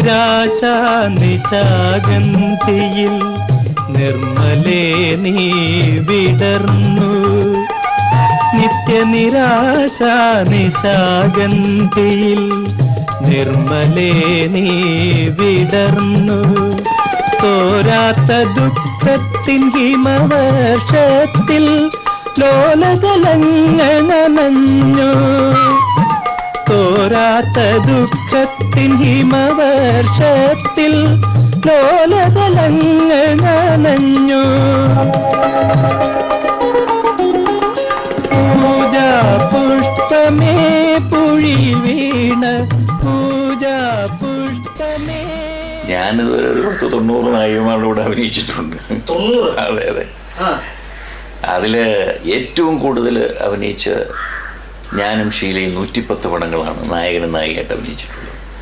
നിരാശ നിശാഗന്ധിയിൽ നിർമ്മലേ നീ വിടർന്നു. നിത്യനിരാശ നിശാഗന്ധിയിൽ നിർമ്മലേ നീ വിടർന്നു. തോരാത്ത ദുഃഖത്തിൻ ഹിമവർഷത്തിൽ ലോലതലങ്ങൾ നനഞ്ഞു. തോരാത്ത ദുഃഖത്തിൻ ഹിമവർഷത്തിൽ ലോലതലങ്ങൾ നനഞ്ഞു. പൂജാ പുഷ്പമേ പുഴി വീണ പൂജാ പുഷ്പമേ ഞാനിതുവരെ ഒരു പത്ത് തൊണ്ണൂറ് നായികമാരുടെ കൂടെ അഭിനയിച്ചിട്ടുണ്ട്. തൊണ്ണൂറ്? അതെ അതെ. അതിൽ ഏറ്റവും കൂടുതൽ അഭിനയിച്ച ഞാനും ഷീലയും നൂറ്റിപ്പത്ത് പടങ്ങളാണ് നായകനും നായികയായിട്ട് അഭിനയിച്ചിട്ടുള്ളത്.